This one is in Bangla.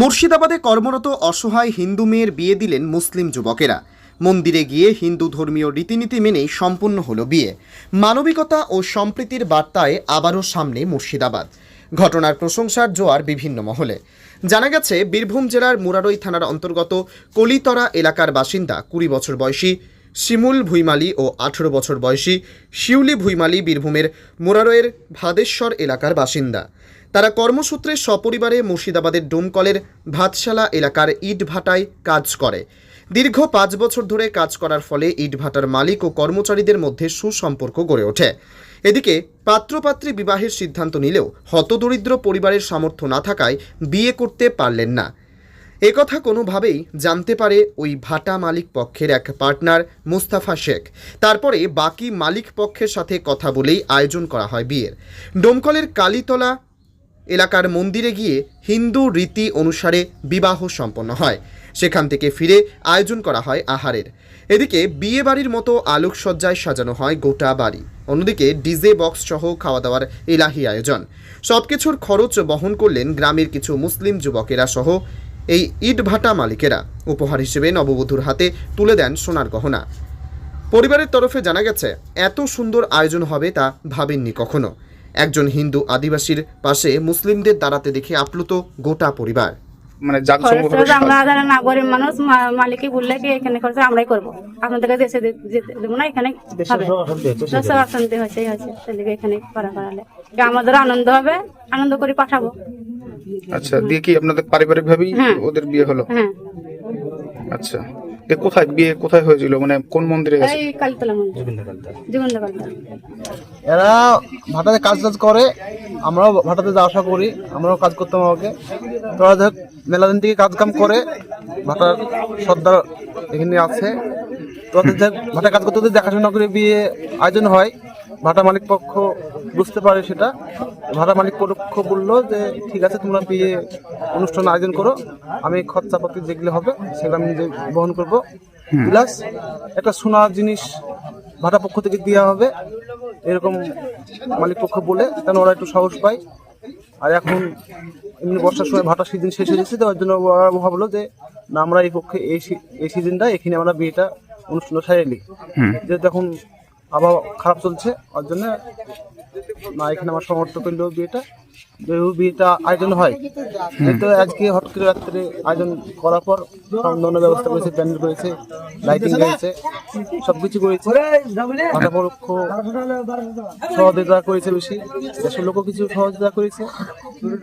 মুর্শিদাবাদে কর্মরত অসহায় হিন্দু মেয়ের বিয়ে দিলেন মুসলিম যুবকেরা। মন্দিরে গিয়ে হিন্দু ধর্মীয় রীতিনীতি মেনেই সম্পূর্ণ হলো বিয়ে। মানবিকতা ও সম্প্রীতির বার্তায় আবারও সামনে মুর্শিদাবাদ। ঘটনার প্রশংসার জোয়ার বিভিন্ন মহলে। জানা গেছে, বীরভূম জেলার মুরারই থানার অন্তর্গত কলিতরা এলাকার বাসিন্দা কুড়ি বছর বয়সী শিমুল ভুইমালি ও আঠেরো বছর বয়সী শিউলি ভুইমালি বীরভূমের মুরারয়ের ভাদেশ্বর এলাকার বাসিন্দা। তারা কর্মসূত্রে সপরিবারে মুর্শিদাবাদের ডোমকলের ভাতশালা এলাকার ইটভাটায় কাজ করে। দীর্ঘ পাঁচ বছর ধরে কাজ করার ফলে ইটভাটার মালিক ও কর্মচারীদের মধ্যে সুসম্পর্ক গড়ে ওঠে। এদিকে পাত্রপাত্রী বিবাহের সিদ্ধান্ত নিলেও হতদরিদ্র পরিবারের সামর্থ্য না থাকায় বিয়ে করতে পারলেন না। একথা কোনোভাবেই জানতে পারে ওই ভাটা মালিক পক্ষের এক পার্টনার মুস্তাফা শেখ। তারপরে বাকি মালিক পক্ষের সাথে কথা বলেই আয়োজন করা হয় বিয়ের। ডোমকলের কালীতলা এলাকার মন্দিরে গিয়ে হিন্দু রীতি অনুসারে বিবাহ সম্পন্ন হয়। সেখান থেকে ফিরে আয়োজন করা হয় আহারের। এদিকে বিয়ে বাড়ির মতো আলোকসজ্জায় সাজানো হয় গোটা বাড়ি। অন্যদিকে ডিজে বক্স সহ খাওয়া দাওয়ার এলাহি আয়োজন। সব কিছুর খরচ বহন করলেন গ্রামের কিছু মুসলিম যুবকেরা সহ এই ইটভাটা মালিকেরা। উপহার হিসেবে নববধূর হাতে তুলে দেন সোনার গহনা। পরিবারের তরফে জানা গেছে, এত সুন্দর আয়োজন হবে তা ভাবেননি কখনো। একজন হিন্দু আদিবাসীর পাশে মুসলিমদের দাঁড়াতে দেখে আপ্লুত গোটা পরিবার। মানে আমরা যারা না মানুষ মা- মালিকই বললে কি এখানে খরচ আমরাই করব। আপনাদেরকে দেশে দেবো না এখানে হবে। দেশের অশান্তি হয়েছে হয়েছে সেদিকে এখানে করা করালে। আমাদের আনন্দ হবে আনন্দ করে পাঠাবো। আচ্ছা দিয়ে কি আপনাদের পারিবারিক ভাবেই হ্যাঁ। ওদের বিয়ে হলো? হ্যাঁ। আচ্ছা। এ কোথায় বিয়ে কোথায় হয়েছিল? মানে কোন মন্দিরে গেছে? এই কালীতলা মন্দির। যোগেন্দ্র কালীতলা। এরা ভাটাতে কাজ টাজ করে আমরাও ভাটাতে যাওয়া আসা করি আমরাও কাজ করতাম আমাকে। তোরা দেখ মেলা দিন থেকে কাজ কাম করে ভাটার সর্দার এখানে আছে। তোদের দেখ ভাটা কাজ করতে করতে দেখাশোনা করে বিয়ে আয়োজন হয়। ভাটা মালিক পক্ষ বুঝতে পারে সেটা। ভাটা মালিক পক্ষ বলল যে ঠিক আছে তোমরা বিয়ে অনুষ্ঠান আয়োজন করো। আমি খরচাপাতি যেগুলো হবে সেগুলো আমি নিজে বহন করব। প্লাস একটা সোনার জিনিস ভাটা পক্ষ থেকে দেওয়া হবে। এরকম মালিক পক্ষ বলে কারণ ওরা একটু সাহস পায়। আর এখন এমনি বর্ষার সময় ভাটা সিজন শেষ হয়ে যাচ্ছে তো ওর জন্য ওরা ভাবলো যে না আমরা এই পক্ষে এই এই সিজনটা এখানে আমরা বিয়েটা অনুষ্ঠান সারিয়ে যে এখন আবহাওয়া খারাপ চলছে, ওর জন্য না এখানে আমার সমর্থ করলেও বিয়েটা, যেহেতু বিয়েটা আয়োজন হয়। তো আজকে হট করে রাত্রে আয়োজন করার পর সন্ধানের ব্যবস্থা করেছে, প্যান্ডেল করেছে লাইটিং করেছে, সবকিছু করেছে। ভাটা পরোক্ষ সহযোগিতা করেছে বেশি, দেশের লোকও কিছু সহযোগিতা করেছে।